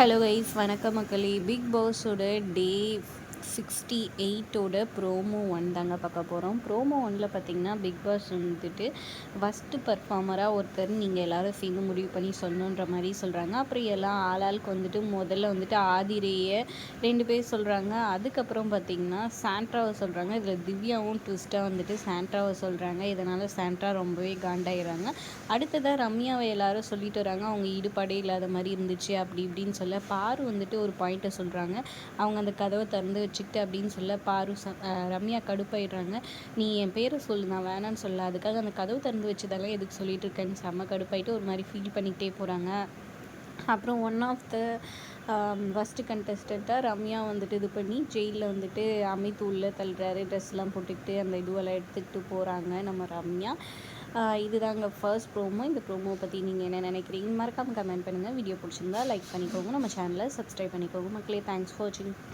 Hello guys வணக்கம் மக்களே. Big பாஸோட டே சிக்ஸ்டி எயிட்டோட ப்ரோமோ ஒன் தாங்க பார்க்க போகிறோம் ப்ரோமோ ஒனில் பார்த்தீங்கன்னா பிக் பாஸ் வந்துட்டு ஃபஸ்ட்டு பர்ஃபார்மராக ஒருத்தர் நீங்கள் எல்லோரும் சேர்ந்து முடிவு பண்ணி சொல்லணுன்ற மாதிரி சொல்கிறாங்க அப்புறம் எல்லாம் ஆளாளுக்கு வந்துட்டு முதல்ல வந்துட்டு ஆதிரையை ரெண்டு பேர் சொல்கிறாங்க அதுக்கப்புறம் பார்த்தீங்கன்னா சாண்ட்ராவை சொல்கிறாங்க இதில் திவ்யாவும் ட்விஸ்ட்டாக வந்துட்டு சாண்ட்ராவை சொல்கிறாங்க இதனால் சாண்ட்ரா ரொம்பவே காண்டாயிடுறாங்க அடுத்ததாக ரம்யாவை எல்லோரும் சொல்லிட்டு வராங்க. அவங்க ஈடுபாடே இல்லாத மாதிரி இருந்துச்சு அப்படி இப்படின்னு சொல்ல. பாரு வந்துட்டு ஒரு பாயிண்ட்டை சொல்கிறாங்க அவங்க அந்த கதவை திறந்து வச்சுக்கிட்டு அப்படின்னு சொல்ல பாரு ரம்யா கடுப்பாயிடுறாங்க. நீ என் பேரை சொல்லு நான் வேணான்னு சொல்ல. அதுக்காக அந்த கதவு திறந்து வச்சதெல்லாம் எதுக்கு சொல்லிட்டு இருக்கேன்னு செம்ம கடுப்பாயிட்டு ஒரு மாதிரி ஃபீல் பண்ணிக்கிட்டே போகிறாங்க அப்புறம் ஒன் ஆஃப் த ஃபஸ்ட்டு கண்டஸ்டண்ட்டாக ரம்யா வந்துட்டு இது பண்ணி ஜெயிலில் வந்துட்டு அமித் உள்ளே தள்ளுறாரு. ட்ரெஸ்லாம் போட்டுக்கிட்டு அந்த இதுவெல்லாம் எடுத்துக்கிட்டு போகிறாங்க நம்ம ரம்யா. இதுதாங்க ஃபர்ஸ்ட் ப்ரோமோ இந்த ப்ரோமோ பற்றி நீங்கள் என்ன நினைக்கிறீங்க மறக்காமல் கமெண்ட் பண்ணுங்கள் வீடியோ பிடிச்சிருந்தா லைக் பண்ணிக்கோங்க. நம்ம சேனலை சப்ஸ்கிரைப் பண்ணிக்கோங்க. மக்களே தேங்க்ஸ் ஃபார் வாட்சிங்